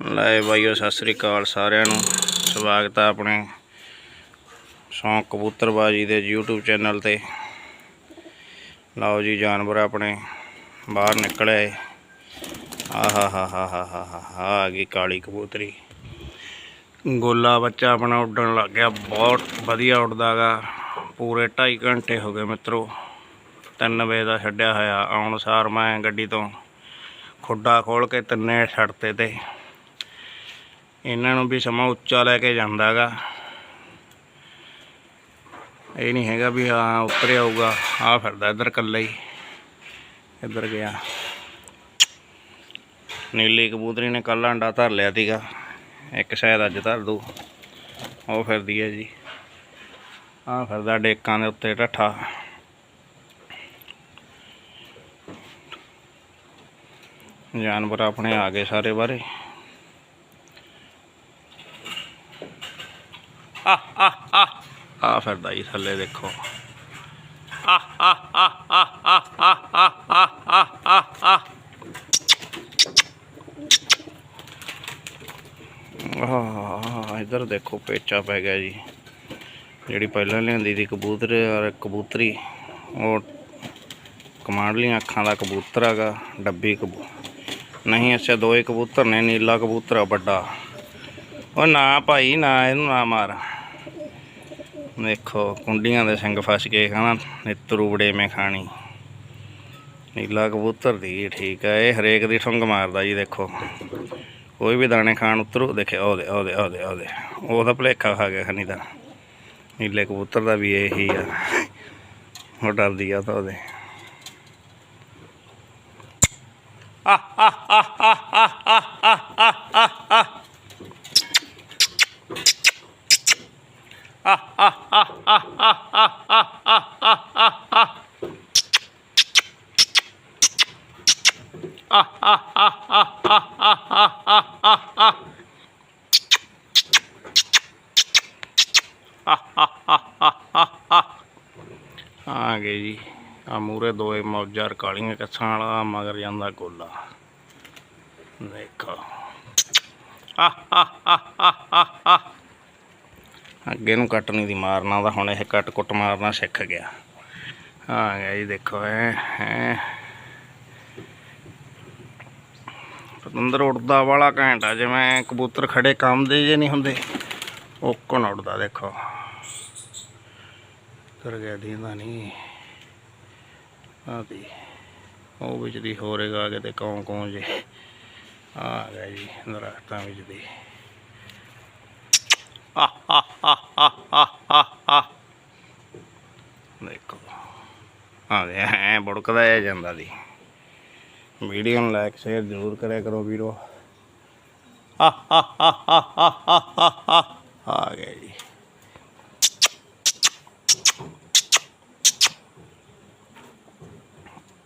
ਲੈ ਬਾਈਓ, ਸਤਿ ਸ੍ਰੀ ਅਕਾਲ ਸਾਰਿਆਂ ਨੂੰ। ਸਵਾਗਤ ਹੈ ਆਪਣੇ ਸ਼ੌਂਕ ਕਬੂਤਰਬਾਜੀ ਦੇ YouTube ਚੈਨਲ ਤੇ। ਲਓ ਜੀ, ਜਾਨਵਰ ਆਪਣੇ ਬਾਹਰ ਨਿਕਲੇ ਆਹਾ ਹਾ ਹਾ ਹਾ ਹਾ ਆ ਗਈ ਕਾਲੀ ਕਬੂਤਰੀ। ਗੋਲਾ ਬੱਚਾ ਆਪਣਾ ਉੱਡਣ ਲੱਗ ਗਿਆ, ਬਹੁਤ ਵਧੀਆ ਉੱਡਦਾਗਾ। ਪੂਰੇ 2.5 ਘੰਟੇ ਹੋ ਗਏ ਮਿੱਤਰੋ 3 ਵਜੇ ਦਾ ਛੱਡਿਆ ਹੋਇਆ। ਆਉਣ ਸਾਰ ਮੈਂ ਗੱਡੀ ਤੋਂ ਖੁੱਡਾ ਖੋਲ ਕੇ ਤਿੰਨੇ ਛੱਡਤੇ ਤੇ। ਇਹਨਾਂ ਨੂੰ ਵੀ ਸਮਾਂ ਉੱਚਾ ਲੈ ਕੇ ਜਾਂਦਾਗਾ। ਇਹ ਨਹੀਂ ਹੈਗਾ ਵੀ ਹਾਂ ਉੱਪਰ ਆਊਗਾ ਆ ਫਿਰਦਾ ਇੱਧਰ ਇਕੱਲਾ ਹੀ, ਇੱਧਰ ਗਿਆ। ਨੀਲੀ ਕਬੂਤਰੀ ਨੇ ਕੱਲ ਅੰਡਾ ਧਰ ਲਿਆ ਸੀਗਾ, ਇੱਕ ਸ਼ਾਇਦ ਅੱਜ ਧਰ ਦੂ ਉਹ ਫਿਰਦੀ ਹੈ ਜੀ। ਆ ਫਿਰਦਾ ਡੇਕਾਂ ਦੇ ਉੱਤੇ ਢੱਠਾ ਜਾਨਵਰ ਆਪਣੇ ਆ ਗਏ ਸਾਰੇ ਬਾਰੇ ਆ ਫਿਰਦਾ ਜੀ ਥੱਲੇ ਦੇਖੋ। ਆ ਇਧਰ ਦੇਖੋ ਪੇਚਾ ਪੈ ਗਿਆ ਜੀ। ਜਿਹੜੀ ਪਹਿਲਾਂ ਲਿਆਂਦੀ ਸੀ ਕਬੂਤਰ ਔਰ ਕਬੂਤਰੀ, ਉਹ ਕਮਾਂਡ ਲਈ ਅੱਖਾਂ ਦਾ ਕਬੂਤਰ ਹੈਗਾ, ਡੱਬੀ ਕਬੂ, ਨਹੀਂ, ਅੱਛਾ, ਦੋਏ ਕਬੂਤਰ ਨੇ, ਨੀਲਾ ਕਬੂਤਰ ਵੱਡਾ। ਉਹ ਨਾ ਭਾਈ, ਨਾ ਇਹਨੂੰ ਨਾ ਮਾਰ। ਦੇਖੋ, ਕੁੰਡੀਆਂ ਦੇ ਸਿੰਘ ਫਸ ਗਏ ਖਾਣਾ ਨਿੱਤਰੂ ਬੜੇ ਮੈਂ ਖਾਣੀ। ਨੀਲਾ ਕਬੂਤਰ ਦੀ, ਠੀਕ ਆ, ਇਹ ਹਰੇਕ ਦੀ ਠੁੰਗ ਮਾਰਦਾ ਜੀ, ਦੇਖੋ। ਕੋਈ ਵੀ ਦਾਣੇ ਖਾਣ ਉਤਰੂ, ਦੇਖੇ ਉਹਦੇ ਉਹਦੇ ਉਹਦੇ ਉਹਦੇ ਉਹਦਾ ਭਲੇਖਾ ਖਾ ਗਿਆ, ਖਨੀ ਦਾ। ਨੀਲੇ ਕਬੂਤਰ ਦਾ ਵੀ ਇਹੀ ਆ। ਉਹ ਡਰਦੀ ਆ ਤਾਂ ਉਹਦੇ। ਆ ਆ ਆ ਆ ਆ ਗਏ ਜੀ। ਆ ਮੂਰੇ ਦੋਏ ਮੌਜਾਰ ਕਾਲੀਆਂ ਕੱਛਾਂ ਵਾਲਾ ਮਗਰ ਜਾਂਦਾ ਗੋਲਾ। ਦੇਖੋ। ਆ ਅੱਗੇ ਨੂੰ ਕੱਟ ਨਹੀਂ ਦੀ ਮਾਰਨਾ ਦਾ ਹੁਣ ਇਹ ਕੱਟ ਕੁੱਟ ਮਾਰਨਾ ਸਿੱਖ ਗਿਆ। ਆ ਗਿਆ ਜੀ, ਦੇਖੋ ਐ ਹੈ ਪਤੰਦਰ ਉੜਦਾ ਵਾਲਾ ਘੈਂਟਾ ਜਿਵੇਂ ਕਬੂਤਰ ਖੜੇ ਕੰਮ ਦੇ ਜੇ ਨਹੀਂ ਹੁੰਦੇ। ਉਹ ਕੋਣ ਉੜਦਾ ਦੇਖੋ। ਕਰ ਗਿਆ ਦੀਂਦਾ ਨਹੀਂ। ਆ ਉਹ ਵਿੱਚ ਦੀ ਹੋਰੇਗਾ ਕਿਤੇ ਕੌਂ ਕੌਂ ਜੇ ਆ ਗਿਆ ਜੀ ਦਰਖਤਾਂ ਵਿੱਚ ਦੀ ਦੇਖੋ ਆ ਦੇ ਐ ਬੜਕਦਾ ਆ ਜਾਂਦਾ ਦੀ ਵੀਡੀਓ ਨੂੰ ਲਾਈਕ ਸ਼ੇਅਰ ਜ਼ਰੂਰ ਕਰਿਆ ਕਰੋ ਵੀਰੋ ਆ ਆ ਆ ਆ ਆ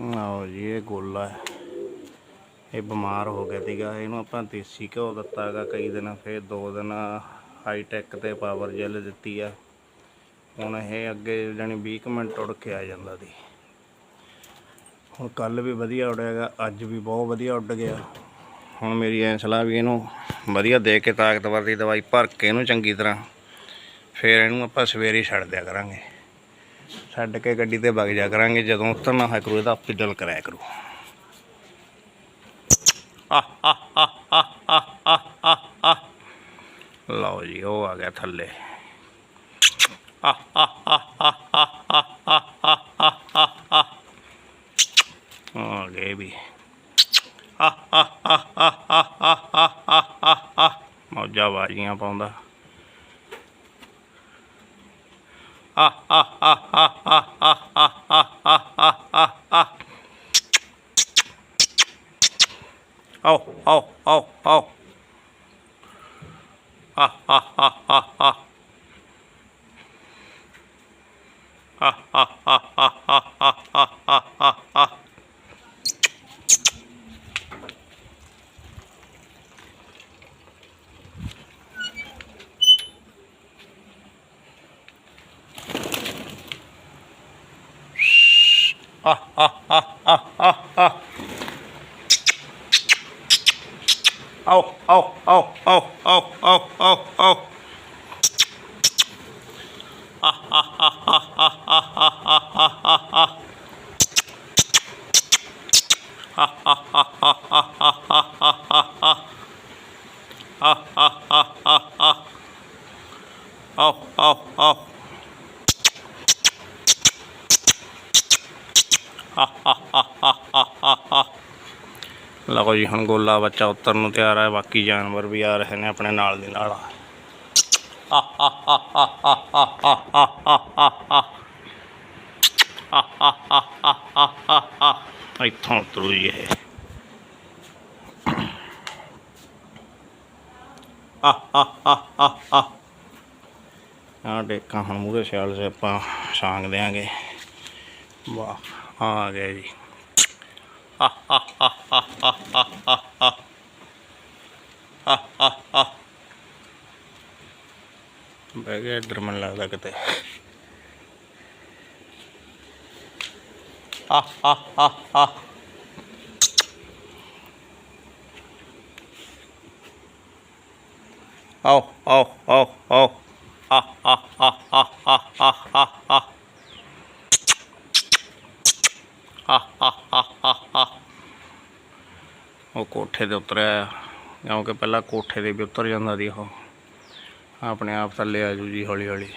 ਆਓ ਜੀ, ਇਹ ਗੋਲਾ ਹੈ। ਇਹ ਬਿਮਾਰ ਹੋ ਗਿਆ ਸੀਗਾ। ਇਹਨੂੰ ਆਪਾਂ ਦੇਸੀ ਘਿਓ ਦਿੱਤਾ ਹੈਗਾ ਕਈ ਦਿਨ, ਫਿਰ ਦੋ ਦਿਨ ਹਾਈ ਟੈਕ ਤੇ ਪਾਵਰ ਜੈਲ ਦਿੱਤੀ ਆ। ਹੁਣ ਇਹ ਅੱਗੇ ਜਾਣੀ 20 ਕੁ ਮਿੰਟ ਉੜ ਕੇ ਆ ਜਾਂਦਾ ਸੀ। ਹੁਣ ਕੱਲ ਵੀ ਵਧੀਆ ਉੜਿਆਗਾ ਅੱਜ ਵੀ ਬਹੁਤ ਵਧੀਆ ਉੱਡ ਗਿਆ। ਹੁਣ ਮੇਰੀ ਐਂ ਸਲਾਹ ਵੀ ਇਹਨੂੰ ਵਧੀਆ ਦੇ ਕੇ ਤਾਕਤਵਰ ਦੀ ਦਵਾਈ ਭਰ ਕੇ ਇਹਨੂੰ ਚੰਗੀ ਤਰ੍ਹਾਂ, ਫਿਰ ਇਹਨੂੰ ਆਪਾਂ ਸਵੇਰੇ ਛੱਡ ਦਿਆ ਕਰਾਂਗੇ। ਛੱਡ ਕੇ ਗੱਡੀ ਤੇ ਵਗ ਜਾ ਕਰਾਂਗੇ ਜਦੋਂ ਉਤਰਨਾ ਹੋਇਆ ਕਰੂ ਇਹਦਾ ਪਿੱਡਲ ਕਰਾਇਆ ਕਰੂ ਲਓ ਜੀ ਉਹ ਆ ਗਿਆ ਥੱਲੇ ਆ ਗਏ ਵੀ ਮੌਜਾ ਬਾਜੀਆਂ ਪਾਉਂਦਾ เอาเอาเอาเอาอ่ะอ่ะอ่ะอ่ะอ่ะอ่ะอ่ะอ่ะอ่ะ oh, oh, oh, oh, oh, oh, oh, oh. Ah, ah, ah, ah, ah, ah, ah, ah, ah. Ha ha ha. ਲਓ ਜੀ, ਹੁਣ ਗੋਲਾ ਬੱਚਾ ਉਤਰਨ ਨੂੰ ਤਿਆਰ ਹੈ ਬਾਕੀ ਜਾਨਵਰ ਵੀ ਆ ਰਹੇ ਨੇ ਆਪਣੇ ਨਾਲ ਦੀ ਨਾਲ। ਇੱਥੋਂ ਉਤਰੂ ਜੀ ਇਹ। ਆ ਡੇਕਾਂ ਹੁਣ ਮੂਰੇ ਸਿਆਲ ਸੇ ਆਪਾਂ ਛਾਂਗ ਦਿਆਂਗੇ। ਵਾਹ, ਆ ਗਏ ਜੀ। ਬਹਿ ਗਿਆ ਇੱਧਰ ਮੈਨੂੰ ਲੱਗਦਾ ਕਿਤੇ ਆ ਆ ਆ ਆ ਆਓ ਆਓ ਆਓ ਆਓ ਆ ਆ ਆ ਆ ਆ ਆ ਆ ਆ ਉਹ ਕੋਠੇ ਤੇ ਉਤਰਿਆ ਕਿਉਂਕਿ ਪਹਿਲਾਂ ਕੋਠੇ ਦੇ ਵੀ ਉਤਰ ਜਾਂਦਾ ਸੀ ਉਹ ਆਪਣੇ ਆਪ ਥੱਲੇ ਆ ਜੂ ਜੀ ਹੌਲੀ ਹੌਲੀ।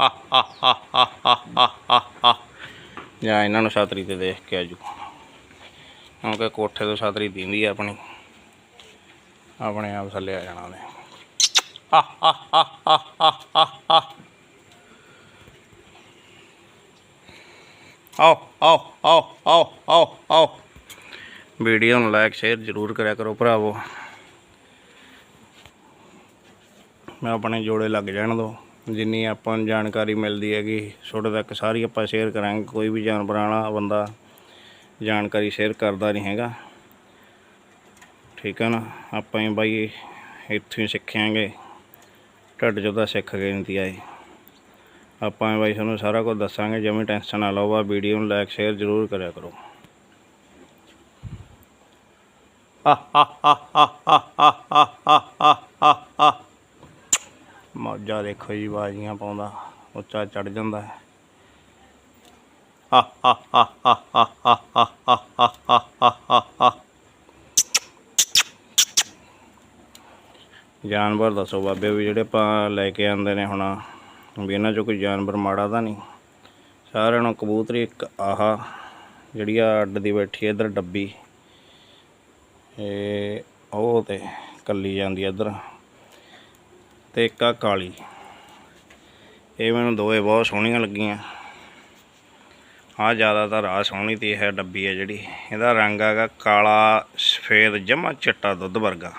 ਆ ਆ ਆ ਆ ਆ ਆ ਜਾਂ ਇਹਨਾਂ ਨੂੰ ਛਾਤਰੀ ਤੇ ਦੇਖ ਕੇ ਆ ਜੂ ਕਿਉਂਕਿ ਕੋਠੇ ਤੋਂ ਛਾਤਰੀ ਦਿੰਦੀ ਆ ਆਪਣੀ। ਆਪਣੇ ਆਪ ਥੱਲੇ ਆ ਜਾਣਾ ਉਹਨੇ। ਆ ਆ ਆ ਆ ਆ ਆਓ ਆਓ ਆਓ ਆਓ ਆਓ। ਵੀਡੀਓ ਨੂੰ ਲਾਈਕ ਸ਼ੇਅਰ ਜ਼ਰੂਰ ਕਰਿਆ ਕਰੋ ਭਰਾਵੋ। ਮੈਂ ਆਪਣੇ ਜੋੜੇ ਲੱਗ ਜਾਣ ਦੋ। ਜਿੰਨੀ ਆਪਾਂ ਨੂੰ ਜਾਣਕਾਰੀ ਮਿਲਦੀ ਹੈਗੀ ਛੋਟੇ ਤੱਕ ਸਾਰੀ ਆਪਾਂ ਸ਼ੇਅਰ ਕਰਾਂਗੇ। ਕੋਈ ਵੀ ਜਾਨਵਰਾਂ ਵਾਲਾ ਬੰਦਾ ਜਾਣਕਾਰੀ ਸ਼ੇਅਰ ਕਰਦਾ ਨਹੀਂ ਹੈਗਾ। ਠੀਕ ਹੈ ਨਾ? ਆਪਾਂ ਹੀ ਬਾਈ ਇੱਥੋਂ ਹੀ ਸਿੱਖਾਂਗੇ ਢੱਡ ਚੋਂ ਤਾਂ ਸਿੱਖ ਗਏ ਨਹੀਂ ਆਏ ਆਪਾਂ ਬਾਈ ਤੁਹਾਨੂੰ ਸਾਰਾ ਕੁਝ ਦੱਸਾਂਗੇ। ਜਿਵੇਂ ਟੈਨਸ਼ਨ ਨਾ ਲਓ ਬਾ ਵੀਡੀਓ ਨੂੰ ਲਾਈਕ ਸ਼ੇਅਰ ਜ਼ਰੂਰ ਕਰਿਆ ਕਰੋ। ਮੌਜਾ ਦੇਖੋ ਜੀ, ਬਾਜੀਆਂ ਪਾਉਂਦਾ, ਉੱਚਾ ਚੜ ਜਾਂਦਾ ਹੈ। ਜਾਨਵਰ ਦੱਸੋ ਬਾਬੇ ਵੀ ਜਿਹੜੇ ਆਪਾਂ ਲੈ ਕੇ ਆਂਦੇ ਨੇ ਹੁਣ, ਵੀ ਇਹਨਾਂ 'ਚੋਂ ਕੋਈ ਜਾਨਵਰ ਮਾੜਾ ਤਾਂ ਨਹੀਂ। ਸਾਰਿਆਂ ਨੂੰ ਕਬੂਤਰੀ ਇੱਕ ਆਹਾ, ਜਿਹੜੀ ਆ ਅੱਡ ਦੀ ਬੈਠੀ ਹੈ ਇੱਧਰ ਡੱਬੀ। ਇਹ ਉਹ ਤੇ ਕੱਲੀ ਜਾਂਦੀ ਹੈ ਇੱਧਰ। ਤੇ ਇੱਕ ਆ ਕਾਲੀ। ਇਹ ਮੈਨੂੰ ਦੋਏ ਬਹੁਤ ਸੋਹਣੀਆਂ ਲੱਗੀਆਂ। ਆ ਜ਼ਿਆਦਾਤਰ ਆ ਸੋਹਣੀ ਤੇ ਹੈ ਡੱਬੀ ਹੈ ਜਿਹੜੀ। ਇਹਦਾ ਰੰਗ ਹੈਗਾ ਕਾਲਾ, ਸਫੇਦ, ਜਮਾ ਚਿੱਟਾ ਦੁੱਧ ਵਰਗਾ।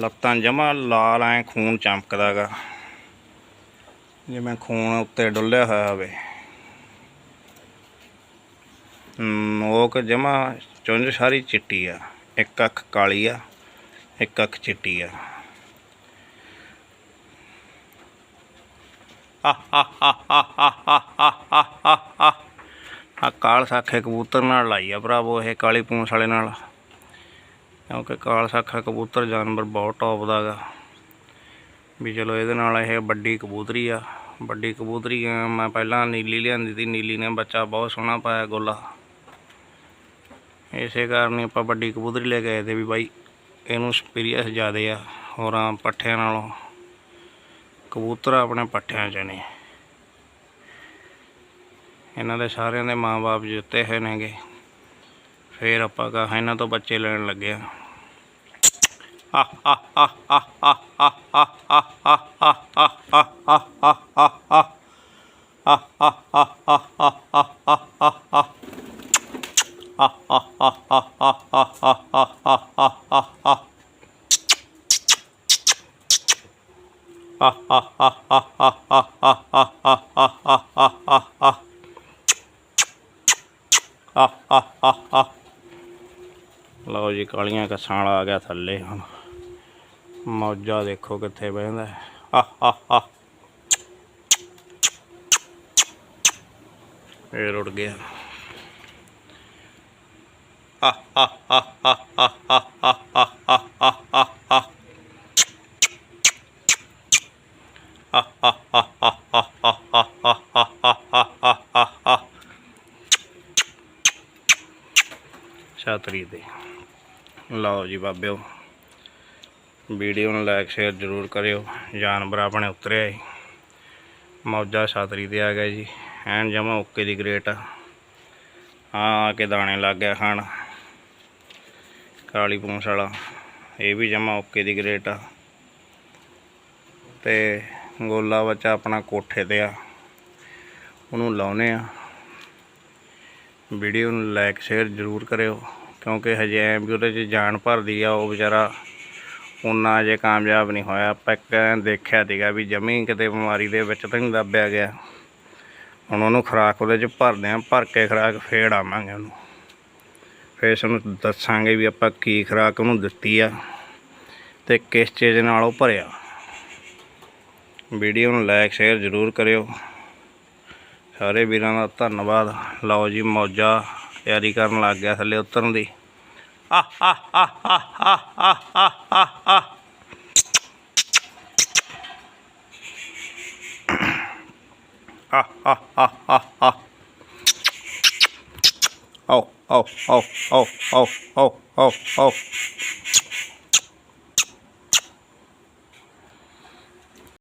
ਲੱਤਾਂ ਜਮਾ ਲਾਲ ਐ ਖੂਨ ਚਮਕਦਾ ਗਾ ਜਿਵੇਂ ਖੂਨ ਉੱਤੇ ਡੁੱਲਿਆ ਹੋਇਆ ਹੋਵੇ। ਨੋਕ ਜਮਾ ਚੁੰਝ ਸਾਰੀ ਚਿੱਟੀ ਆ। ਇੱਕ ਅੱਖ ਕਾਲੀ ਆ, ਇੱਕ ਅੱਖ ਚਿੱਟੀ ਆ। ਆ ਕਾਲ ਸਾਖੇ ਕਬੂਤਰ ਨਾਲ ਲਾਈ ਆ ਭਰਾਵੋ, ਇਹ ਕਾਲੀ ਪੂੰਛ ਵਾਲੇ ਨਾਲ। ਕਿਉਂਕਿ ਕਾਲ ਸਾਖਾ ਕਬੂਤਰ ਜਾਨਵਰ ਬਹੁਤ ਟੌਪ ਦਾ ਗਾ। ਵੀ ਚਲੋ ਇਹਦੇ ਨਾਲ ਇਹ ਵੱਡੀ ਕਬੂਤਰੀ ਆ। ਵੱਡੀ ਕਬੂਤਰੀ ਮੈਂ ਪਹਿਲਾਂ ਨੀਲੀ ਲਿਆਂਦੀ ਸੀ, ਨੀਲੀ ਨੇ ਬੱਚਾ ਬਹੁਤ ਸੋਹਣਾ ਪਾਇਆ ਗੋਲਾ। ਇਸੇ ਕਾਰਨ ਹੀ ਆਪਾਂ ਵੱਡੀ ਕਬੂਤਰੀ ਲੈ ਕੇ ਆਏ ਤੇ ਵੀ ਬਾਈ, ਇਹਨੂੰ ਸਪੀਰੀਅਸ ਜ਼ਿਆਦੇ ਆ ਹੋਰਾਂ ਪੱਠਿਆਂ ਨਾਲੋਂ। ਕਬੂਤਰ ਆਪਣੇ ਪੱਠਿਆਂ 'ਚ ਨੇ। ਇਹਨਾਂ ਦੇ ਸਾਰਿਆਂ ਦੇ ਮਾਪੇ ਜੁੱਤੇ ਹੋਏ ਨੇਗੇ। ਫੇਰ ਆਪਾਂ ਕਹਾ ਇਹਨਾਂ ਤੋਂ ਬੱਚੇ ਲੈਣ ਲੱਗੇ ਆ। ਲਓ ਜੀ, ਕਾਲੀਆਂ ਕੱਛਾਂ ਵਾਲਾ ਆ ਗਿਆ ਥੱਲੇ ਹੁਣ ਮੌਜਾ ਦੇਖੋ ਕਿੱਥੇ ਬਹਿੰਦਾ ਹੈ। ਆਹ ਆਹ ਆਹ ਇਹ ਉੜ ਗਿਆ ਆਹ ਆਹ ਆਹ ਆਹ ਆਹ ਆਹ ਆਹ ਆਹ ਆਹ ਆਹ ਆਹ ਤੇ ਲਓ ਜੀ ਬਾਬਿਓ, ਵੀਡੀਓ ਨੂੰ ਲਾਈਕ ਸ਼ੇਅਰ ਜ਼ਰੂਰ ਕਰਿਓ। ਜਾਨਵਰ ਆਪਣੇ ਉਤਰਿਆ ਜੀ ਮੌਜਾ ਛਾਤਰੀ ਤੇ ਆ ਗਿਆ ਜੀ। ਐਨ ਜਮਾ ਓਕੇ ਦੀ ਗ੍ਰੇਟ ਆ। ਆ ਕੇ ਦਾਣੇ ਲੱਗ ਗਿਆ ਖਾਣ। ਕਾਲੀ ਪੂੰਛ ਵਾਲਾ। ਇਹ ਵੀ ਜਮਾ ਓਕੇ ਦੀ ਗ੍ਰੇਟ ਆ। ਤੇ ਗੋਲਾ ਬੱਚਾ ਆਪਣਾ ਕੋਠੇ ਤੇ ਆ। ਉਹਨੂੰ ਲਾਉਨੇ ਆ। ਵੀਡੀਓ ਨੂੰ ਲਾਈਕ ਸ਼ੇਅਰ ਜ਼ਰੂਰ ਕਰਿਓ। ਕਿਉਂਕਿ ਹਜੇ ਐਮ ਵੀ ਉਹਦੇ 'ਚ ਜਾਨ ਭਰਦੀ ਆ, ਉਹ ਵਿਚਾਰਾ ਉਨਾ ਅਜੇ ਕਾਮਯਾਬ ਨਹੀਂ ਹੋਇਆ। ਆਪਾਂ ਇੱਕ ਦੇਖਿਆ ਸੀਗਾ ਵੀ ਜਮੀ ਕਿਤੇ ਬਿਮਾਰੀ ਦੇ ਵਿੱਚ ਤਾਂ ਨਹੀਂ ਦੱਬਿਆ ਗਿਆ। ਹੁਣ ਉਹਨੂੰ ਖੁਰਾਕ ਉਹਦੇ 'ਚ ਭਰਦੇ ਆ, ਭਰ ਕੇ ਖੁਰਾਕ ਫੇੜ ਆਵਾਂਗੇ ਉਹਨੂੰ। ਫੇਰ ਤੁਹਾਨੂੰ ਦੱਸਾਂਗੇ ਵੀ ਆਪਾਂ ਕੀ ਖੁਰਾਕ ਉਹਨੂੰ ਦਿੱਤੀ ਆ ਤੇ ਕਿਸ ਚੀਜ਼ ਨਾਲ ਉਹ ਭਰਿਆ। ਵੀਡੀਓ ਨੂੰ ਲਾਈਕ ਸ਼ੇਅਰ ਜ਼ਰੂਰ ਕਰਿਓ। ਸਾਰੇ ਵੀਰਾਂ ਦਾ ਧੰਨਵਾਦ। ਲਓ ਜੀ, ਮੌਜਾ। ਤਿਆਰੀ ਕਰਨ ਲੱਗ ਗਿਆ ਥੱਲੇ ਉਤਰਨ ਦੀ ਆਹ ਆਹ ਆਹ ਆਹ ਆਹ ਆਹ ਆਹ ਆਹ ਆਹ ਆਹ ਆਹ ਆਹ ਆਹ ਆਹ ਆਓ ਆਓ ਆਓ ਆਓ ਆਓ ਆਓ ਆਓ